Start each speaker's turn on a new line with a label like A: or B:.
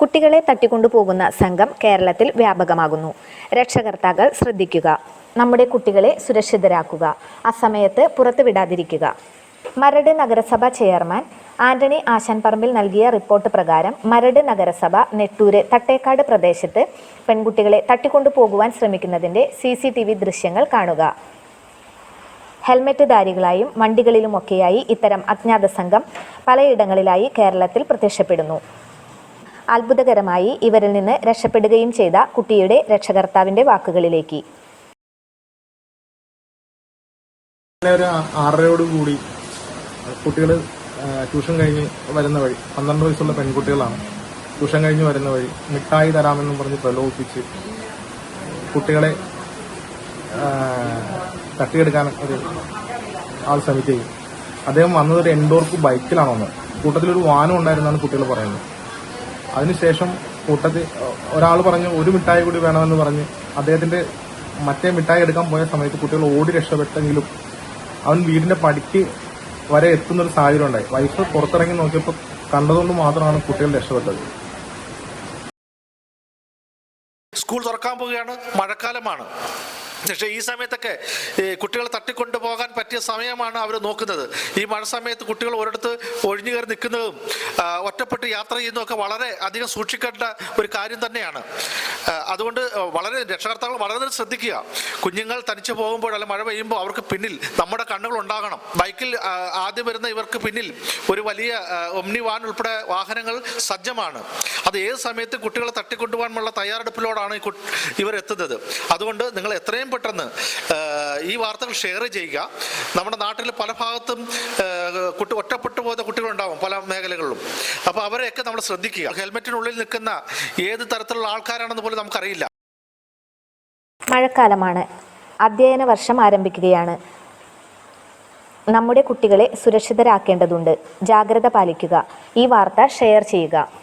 A: കുട്ടികളെ തട്ടിക്കൊണ്ടുപോകുന്ന സംഘം കേരളത്തിൽ വ്യാപകമാകുന്നു. രക്ഷകർത്താക്കൾ ശ്രദ്ധിക്കുക. നമ്മുടെ കുട്ടികളെ സുരക്ഷിതരാക്കുക. അസമയത്ത് പുറത്തു വിടാതിരിക്കുക മരട് നഗരസഭ ചെയർമാൻ ആന്റണി ആശാൻപറമ്പിൽ നൽകിയ റിപ്പോർട്ട് പ്രകാരം മരട് നഗരസഭ നെട്ടൂര് തട്ടേക്കാട് പ്രദേശത്ത് പെൺകുട്ടികളെ തട്ടിക്കൊണ്ടുപോകുവാൻ ശ്രമിക്കുന്നതിന്റെ സി സി ടി വി ദൃശ്യങ്ങൾ കാണുക. ഹെൽമറ്റ് ധാരികളായും വണ്ടികളിലുമൊക്കെയായി ഇത്തരം അജ്ഞാത സംഘം പലയിടങ്ങളിലായി കേരളത്തിൽ പ്രത്യക്ഷപ്പെടുന്നു. അത്ഭുതകരമായി ഇവരിൽ നിന്ന് രക്ഷപ്പെടുകയും ചെയ്ത കുട്ടിയുടെ രക്ഷകർത്താവിന്റെ വാക്കുകളിലേക്ക്.
B: ഒരു കൂടി കുട്ടികൾ ട്യൂഷൻ കഴിഞ്ഞ് വരുന്ന വഴി പന്ത്രണ്ട് വയസ്സുള്ള പെൺകുട്ടികളാണ് ട്യൂഷൻ കഴിഞ്ഞ് വരുന്ന വഴി മിഠായി തരാമെന്നും പറഞ്ഞ് പ്രലോഭിപ്പിച്ച് കുട്ടികളെ തട്ടിയെടുക്കാൻ ഒരു ആൾ ശ്രമിക്കുകയും. അദ്ദേഹം വന്നത് ഒരു എൻഡോർക്ക് ബൈക്കിലാണ് വന്നത് കൂട്ടത്തിലൊരു വാനം ഉണ്ടായിരുന്നാണ് കുട്ടികൾ പറയുന്നത്. അതിനുശേഷം കൂട്ടത്തിൽ ഒരാൾ പറഞ്ഞു ഒരു മിഠായി കൂടി വേണമെന്ന് പറഞ്ഞ് അദ്ദേഹത്തിന്റെ മറ്റേ മിഠായി എടുക്കാൻ പോയ സമയത്ത് കുട്ടികൾ ഓടി രക്ഷപ്പെട്ടെങ്കിലും അവൻ വീടിന്റെ പടിക്ക് വരെ എത്തുന്ന ഒരു സാഹചര്യം ഉണ്ടായി. വൈഫ് പുറത്തിറങ്ങി നോക്കിയപ്പോൾ കണ്ടതുകൊണ്ട് മാത്രമാണ് കുട്ടികൾ രക്ഷപ്പെട്ടത്.
C: സ്കൂൾ തുറക്കാൻ പോവുകയാണ്. മഴക്കാലമാണ്. പക്ഷേ ഈ സമയത്തൊക്കെ കുട്ടികളെ തട്ടിക്കൊണ്ടു പോകാൻ പറ്റിയ സമയമാണ് അവർ നോക്കുന്നത്. ഈ മഴ സമയത്ത് കുട്ടികൾ ഒരിടത്ത് ഒഴിഞ്ഞു കയറി നിൽക്കുന്നതും ഒറ്റപ്പെട്ട് യാത്ര ചെയ്യുന്നതും ഒക്കെ വളരെ അധികം സൂക്ഷിക്കേണ്ട ഒരു കാര്യം തന്നെയാണ്. അതുകൊണ്ട് വളരെ രക്ഷകർത്താക്കൾ വളരെ ശ്രദ്ധിക്കുക. കുഞ്ഞുങ്ങൾ തനിച്ച് പോകുമ്പോൾ അല്ല മഴ പെയ്യുമ്പോൾ അവർക്ക് പിന്നിൽ നമ്മുടെ കണ്ണുകൾ ഉണ്ടാകണം. ബൈക്കിൽ ആദ്യം വരുന്ന ഇവർക്ക് പിന്നിൽ ഒരു വലിയ ഒമ്നി വാൻ ഉൾപ്പെടെ വാഹനങ്ങൾ സജ്ജമാണ്. അത് ഏത് സമയത്ത് കുട്ടികളെ തട്ടിക്കൊണ്ടുപോകാനുള്ള തയ്യാറെടുപ്പിലോടാണ് ഇവർ എത്തുന്നത്. അതുകൊണ്ട് നിങ്ങൾ എത്രയും പെട്ടെന്ന് ഈ വാർത്തകൾ ഷെയർ ചെയ്യുക. നമ്മുടെ നാട്ടിൽ പല ഭാഗത്തും കുട്ടി ഒറ്റപ്പെട്ടു പോകുന്ന കുട്ടികളുണ്ടാവും പല മേഖലകളിലും. അപ്പോൾ അവരെയൊക്കെ നമ്മൾ ശ്രദ്ധിക്കുക. ഹെൽമെറ്റിനുള്ളിൽ നിൽക്കുന്ന ഏത് തരത്തിലുള്ള ആൾക്കാരാണെന്ന് പോലും നമുക്കറിയില്ല.
A: മഴക്കാലമാണ്. അധ്യയന വർഷം ആരംഭിക്കുകയാണ്. നമ്മുടെ കുട്ടികളെ സുരക്ഷിതരാക്കേണ്ടതുണ്ട്. ജാഗ്രത പാലിക്കുക. ഈ വാർത്ത ഷെയർ ചെയ്യുക.